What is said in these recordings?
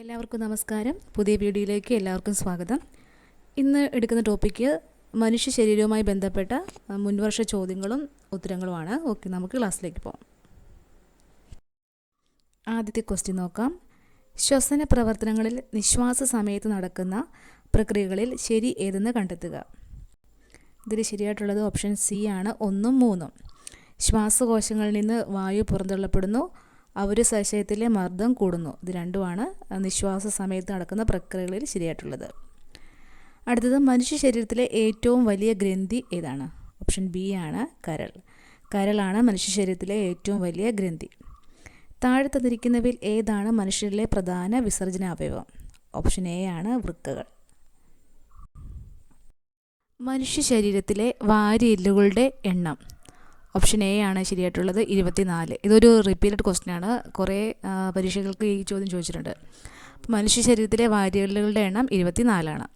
എല്ലാവർക്കും നമസ്കാരം. പുതിയ വീഡിയോയിലേക്ക് എല്ലാവർക്കും സ്വാഗതം. ഇന്ന് എടുക്കുന്ന ടോപ്പിക്ക് മനുഷ്യ ശരീരവുമായി ബന്ധപ്പെട്ട മുൻവർഷ ചോദ്യങ്ങളും ഉത്തരങ്ങളുമാണ്. ഓക്കെ നമുക്ക് ക്ലാസ്സിലേക്ക് പോകാം ആദ്യത്തെ ക്വസ്റ്റ്യൻ നോക്കാം. ശ്വസന പ്രവർത്തനങ്ങളിൽ നിശ്വാസ സമയത്ത് നടക്കുന്ന പ്രക്രിയകളിൽ ശരി ഏതെന്ന് കണ്ടെത്തുക? ഇതിൽ ശരിയായിട്ടുള്ളത് ഓപ്ഷൻ സി ആണ്. ഒന്നും മൂന്നും. ശ്വാസകോശങ്ങളിൽ നിന്ന് വായു പുറന്തള്ളപ്പെടുന്നു. അവർ സശയത്തിലെ മർദ്ദം കൂടുന്നു. ഇത് രണ്ടുമാണ് നിശ്വാസ സമയത്ത് നടക്കുന്ന പ്രക്രിയകളിൽ ശരിയായിട്ടുള്ളത്. അടുത്തത് മനുഷ്യ ശരീരത്തിലെ ഏറ്റവും വലിയ ഗ്രന്ഥി ഏതാണ്? ഓപ്ഷൻ ബി ആണ് കരൾ. കരളാണ് മനുഷ്യ ശരീരത്തിലെ ഏറ്റവും വലിയ ഗ്രന്ഥി. താഴെ തന്നിരിക്കുന്നവയിൽ ഏതാണ് മനുഷ്യരിലെ പ്രധാന വിസർജന അവയവം? ഓപ്ഷൻ എ ആണ് വൃക്കകൾ. മനുഷ്യ ശരീരത്തിലെ വാരിയെല്ലുകളുടെ എണ്ണം. ഓപ്ഷൻ എ ആണ് ശരിയായിട്ടുള്ളത്. ഇരുപത്തിനാല്. ഇതൊരു റിപ്പീറ്റഡ് ക്വസ്റ്റ്യൻ ആണ്. കുറേ പരീക്ഷകൾക്ക് ഈ ചോദ്യം ചോദിച്ചിട്ടുണ്ട്. മനുഷ്യ ശരീരത്തിലെ വാരികളുടെ എണ്ണം ഇരുപത്തിനാലാണ്.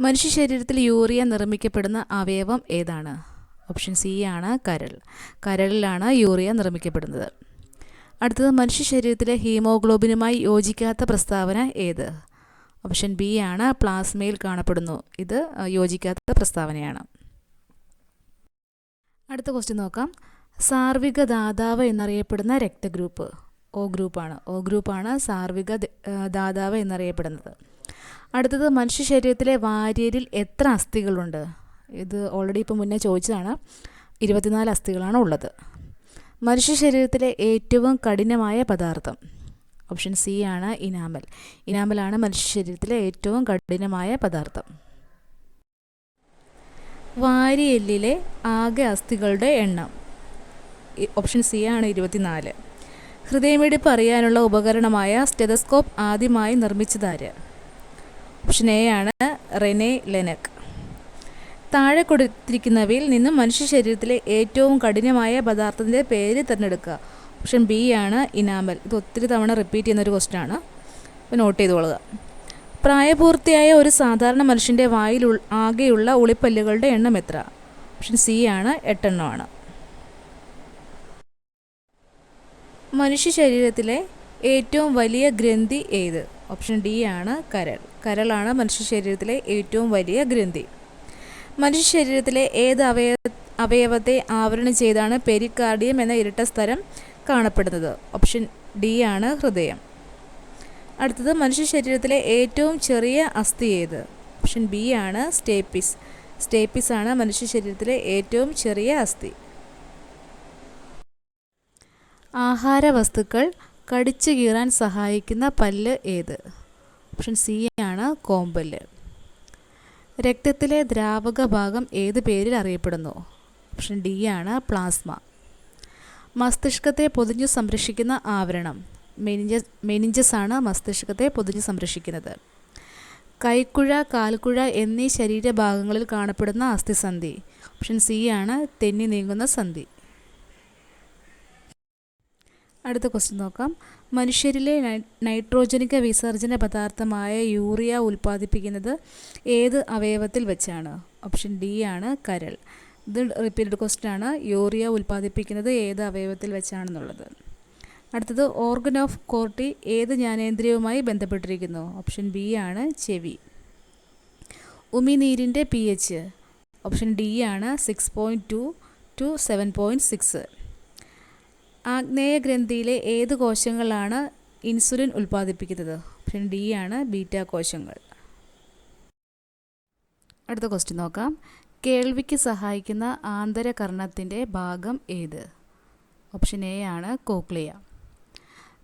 മനുഷ്യ ശരീരത്തിൽ യൂറിയ നിർമ്മിക്കപ്പെടുന്ന അവയവം ഏതാണ്? ഓപ്ഷൻ സി ആണ് കരൾ. കരളിലാണ് യൂറിയ നിർമ്മിക്കപ്പെടുന്നത്. അടുത്തത് മനുഷ്യ ശരീരത്തിലെ ഹീമോഗ്ലോബിനുമായി യോജിക്കാത്ത പ്രസ്താവന ഏത്? ഓപ്ഷൻ ബി ആണ് പ്ലാസ്മയിൽ കാണപ്പെടുന്നു. ഇത് യോജിക്കാത്ത പ്രസ്താവനയാണ്. അടുത്ത ക്വസ്റ്റ്യൻ നോക്കാം. സാർവിക ദാതാവ് എന്നറിയപ്പെടുന്ന രക്തഗ്രൂപ്പ്. ഒ ഗ്രൂപ്പാണ് ഒ ഗ്രൂപ്പാണ് സാർവിക ദാതാവ് എന്നറിയപ്പെടുന്നത്. അടുത്തത് മനുഷ്യ ശരീരത്തിലെ വാര്യരിൽ എത്ര അസ്ഥികളുണ്ട്? ഇത് ഓൾറെഡി ഇപ്പോൾ മുന്നേ ചോദിച്ചതാണ്. ഇരുപത്തിനാല് അസ്ഥികളാണ് ഉള്ളത്. മനുഷ്യ ശരീരത്തിലെ ഏറ്റവും കഠിനമായ പദാർത്ഥം. ഓപ്ഷൻ സി ആണ് ഇനാമൽ. ഇനാമലാണ് മനുഷ്യ ശരീരത്തിലെ ഏറ്റവും കഠിനമായ പദാർത്ഥം. വാരിയെല്ലിലെ ആകെ അസ്ഥികളുടെ എണ്ണം. ഓപ്ഷൻ സി ആണ് ഇരുപത്തിനാല്. ഹൃദയമിടിപ്പ് അറിയാനുള്ള ഉപകരണമായ സ്റ്റെതസ്കോപ്പ് ആദ്യമായി നിർമ്മിച്ചതാര്? ഓപ്ഷൻ എ ആണ് റെനെ ലെനക്. താഴെ കൊടുത്തിരിക്കുന്നവയിൽ നിന്ന് മനുഷ്യ ശരീരത്തിലെ ഏറ്റവും കഠിനമായ പദാർത്ഥത്തിന്റെ പേര് തിരഞ്ഞെടുക്കുക. ഓപ്ഷൻ ബി ആണ് ഇനാമൽ. ഇത് ഒത്തിരി തവണ റിപ്പീറ്റ് ചെയ്യുന്ന ഒരു ക്വസ്റ്റ്യൻ ആണ്. നോട്ട് ചെയ്തുകൊള്ളുക പ്രായപൂർത്തിയായ ഒരു സാധാരണ മനുഷ്യന്റെ വായിൽ ആകെയുള്ള ഉളിപ്പല്ലുകളുടെ എണ്ണം എത്ര? ഓപ്ഷൻ സി ആണ് എട്ടെണ്ണമാണ് മനുഷ്യ ശരീരത്തിലെ ഏറ്റവും വലിയ ഗ്രന്ഥി ഏത്? ഓപ്ഷൻ ഡി ആണ് കരൾ. കരളാണ് മനുഷ്യ ശരീരത്തിലെ ഏറ്റവും വലിയ ഗ്രന്ഥി. മനുഷ്യ ശരീരത്തിലെ ഏത് അവയ അവയവത്തെ ആവരണം ചെയ്താണ് പെരിക്കാർഡിയം എന്ന ഇരട്ട സ്ഥലം കാണപ്പെടുന്നത്? ഓപ്ഷൻ ഡി ആണ് ഹൃദയം. അടുത്തത് മനുഷ്യ ശരീരത്തിലെ ഏറ്റവും ചെറിയ അസ്ഥി ഏത്? ഓപ്ഷൻ ബി ആണ് സ്റ്റേപ്പിസ്. സ്റ്റേപ്പിസ് ആണ് മനുഷ്യ ശരീരത്തിലെ ഏറ്റവും ചെറിയ അസ്ഥി. ആഹാര വസ്തുക്കൾ കടിച്ചു കീറാൻ സഹായിക്കുന്ന പല്ല് ഏത്? ഓപ്ഷൻ സി ആണ് കോമ്പൽ രക്തത്തിലെ ദ്രാവക ഭാഗം ഏത് പേരിൽ അറിയപ്പെടുന്നു? ഓപ്ഷൻ ഡി ആണ് പ്ലാസ്മ. മസ്തിഷ്കത്തെ പൊതിഞ്ഞു സംരക്ഷിക്കുന്ന ആവരണം. മെനിഞ്ച മെനിഞ്ചസ് ആണ് മസ്തിഷ്കത്തെ പൊതിഞ്ഞ് സംരക്ഷിക്കുന്നത്. കൈക്കുഴ കാൽക്കുഴ എന്നീ ശരീരഭാഗങ്ങളിൽ കാണപ്പെടുന്ന അസ്ഥിസന്ധി. ഓപ്ഷൻ സി ആണ് തെന്നി നീങ്ങുന്ന സന്ധി. അടുത്ത ക്വസ്റ്റ്യൻ നോക്കാം. മനുഷ്യരിലെ നൈട്രോജനിക വിസർജന പദാർത്ഥമായ യൂറിയ ഉൽപ്പാദിപ്പിക്കുന്നത് ഏത് അവയവത്തിൽ വെച്ചാണ്? ഓപ്ഷൻ ഡി ആണ് കരൾ. ഇത് റിപ്പീറ്റഡ് ക്വസ്റ്റ്യൻ ആണ്. യൂറിയ ഉൽപ്പാദിപ്പിക്കുന്നത് ഏത് അവയവത്തിൽ വെച്ചാണെന്നുള്ളത്. അടുത്തത് ഓർഗൻ ഓഫ് കോർട്ടി ഏത് ജ്ഞാനേന്ദ്രിയവുമായി ബന്ധപ്പെട്ടിരിക്കുന്നു? ഓപ്ഷൻ ബി ആണ് ചെവി. ഉമിനീരിന്റെ പി എച്ച് ഓപ്ഷൻ ഡി ആണ് six point two to seven point six ആഗ്നേയ ഗ്രന്ഥിയിലെ ഏത് കോശങ്ങളാണ് ഇൻസുലിൻ ഉൽപ്പാദിപ്പിക്കുന്നത്? ഓപ്ഷൻ ഡി ആണ് ബീറ്റ കോശങ്ങൾ. അടുത്ത ക്വസ്റ്റ്യൻ നോക്കാം. കേൾവിക്ക് സഹായിക്കുന്ന ആന്തരകർണത്തിന്റെ ഭാഗം ഏത്? ഓപ്ഷൻ എ ആണ് കോക്ലിയ.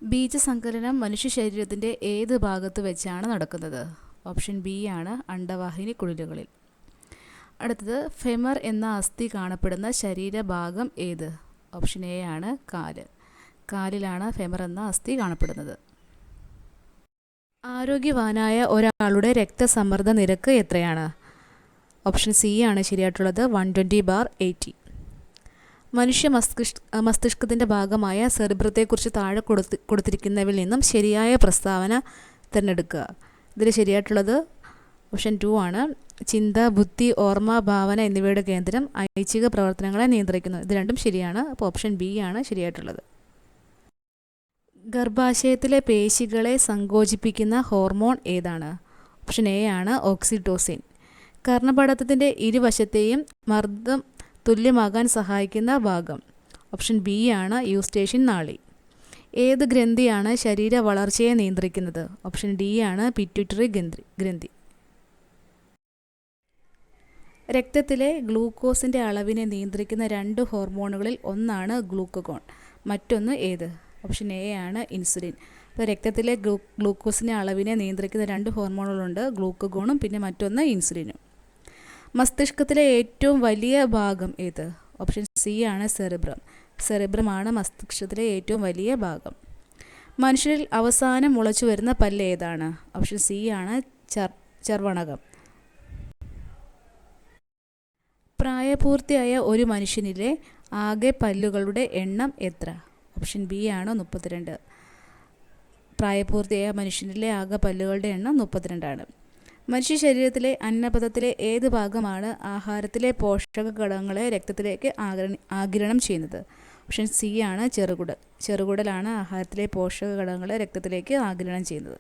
ബീജസങ്കലനം മനുഷ്യ ശരീരത്തിന്റെ ഏത് ഭാഗത്ത് വെച്ചാണ് നടക്കുന്നത്? ഓപ്ഷൻ ബി ആണ് അണ്ടവാഹിനി കുഴലുകളിൽ. അടുത്തത് ഫെമർ എന്ന അസ്ഥി കാണപ്പെടുന്ന ശരീരഭാഗം ഏത്? ഓപ്ഷൻ എ ആണ് കാൽ. കാലിലാണ് ഫെമർ എന്ന അസ്ഥി കാണപ്പെടുന്നത്. ആരോഗ്യവാനായ ഒരാളുടെ രക്തസമ്മർദ്ദ നിരക്ക് എത്രയാണ്? ഓപ്ഷൻ സി ആണ് ശരിയായിട്ടുള്ളത് വൺ ട്വന്റി ബാർ എയ്റ്റി. മനുഷ്യ മസ്തിഷ്ക മസ്തിഷ്കത്തിന്റെ ഭാഗമായ സെറിബ്രത്തെക്കുറിച്ച് താഴെ കൊടുത്ത് കൊടുത്തിരിക്കുന്നവയിൽ നിന്നും ശരിയായ പ്രസ്താവന തിരഞ്ഞെടുക്കുക. ഇതിൽ ശരിയായിട്ടുള്ളത് ഓപ്ഷൻ ടു ആണ്. ചിന്ത ബുദ്ധി ഓർമ്മ ഭാവന എന്നിവയുടെ കേന്ദ്രം ഐച്ഛിക പ്രവർത്തനങ്ങളെ നിയന്ത്രിക്കുന്നു. ഇത് രണ്ടും ശരിയാണ്. അപ്പോൾ ഓപ്ഷൻ ബി ആണ് ശരിയായിട്ടുള്ളത്. ഗർഭാശയത്തിലെ പേശികളെ സങ്കോചിപ്പിക്കുന്ന ഹോർമോൺ ഏതാണ്? ഓപ്ഷൻ എ ആണ് ഓക്സിറ്റോസിൻ. കർണപടത്തിന്റെ ഇരുവശത്തെയും മർദ്ദം തുല്യമാകാൻ സഹായിക്കുന്ന ഭാഗം. ഓപ്ഷൻ ബി ആണ് യൂസ്റ്റേഷ്യൻ നാളി. ഏത് ഗ്രന്ഥിയാണ് ശരീര വളർച്ചയെ നിയന്ത്രിക്കുന്നത്? ഓപ്ഷൻ ഡി ആണ് പിറ്റ്യൂട്ടറി ഗ്രന്ഥി ഗ്രന്ഥി. രക്തത്തിലെ ഗ്ലൂക്കോസിന്റെ അളവിനെ നിയന്ത്രിക്കുന്ന രണ്ട് ഹോർമോണുകളിൽ ഒന്നാണ് ഗ്ലൂക്കഗോൺ മറ്റൊന്ന് ഏത്? ഓപ്ഷൻ എ ആണ് ഇൻസുലിൻ. അപ്പോൾ രക്തത്തിലെ ഗ്ലൂ ഗ്ലൂക്കോസിന്റെ അളവിനെ നിയന്ത്രിക്കുന്ന രണ്ട് ഹോർമോണുകളുണ്ട് ഗ്ലൂക്കഗോണും പിന്നെ മറ്റൊന്ന് ഇൻസുലിനും. മസ്തിഷ്കത്തിലെ ഏറ്റവും വലിയ ഭാഗം ഏത്? ഓപ്ഷൻ സി ആണ് സെറിബ്രം. സെറിബ്രമാണ് മസ്തിഷ്കത്തിലെ ഏറ്റവും വലിയ ഭാഗം. മനുഷ്യരിൽ അവസാനം മുളച്ചു വരുന്ന പല്ല് ഏതാണ്? ഓപ്ഷൻ സി ആണ് ചർ ചർവണകം. പ്രായപൂർത്തിയായ ഒരു മനുഷ്യനിലെ ആകെ പല്ലുകളുടെ എണ്ണം എത്ര? ഓപ്ഷൻ ബി ആണ് മുപ്പത്തിരണ്ട്. പ്രായപൂർത്തിയായ മനുഷ്യനിലെ ആകെ പല്ലുകളുടെ എണ്ണം മുപ്പത്തിരണ്ടാണ്. മനുഷ്യ ശരീരത്തിലെ അന്നപഥത്തിലെ ഏത് ഭാഗമാണ് ആഹാരത്തിലെ പോഷക ഘടകങ്ങളെ രക്തത്തിലേക്ക് ആഗിരണ ആഗിരണം ചെയ്യുന്നത്? ഓപ്ഷൻ സി ആണ് ചെറുകുടൽ. ചെറുകുടലാണ് ആഹാരത്തിലെ പോഷക ഘടകങ്ങളെ രക്തത്തിലേക്ക് ആഗിരണം ചെയ്യുന്നത്.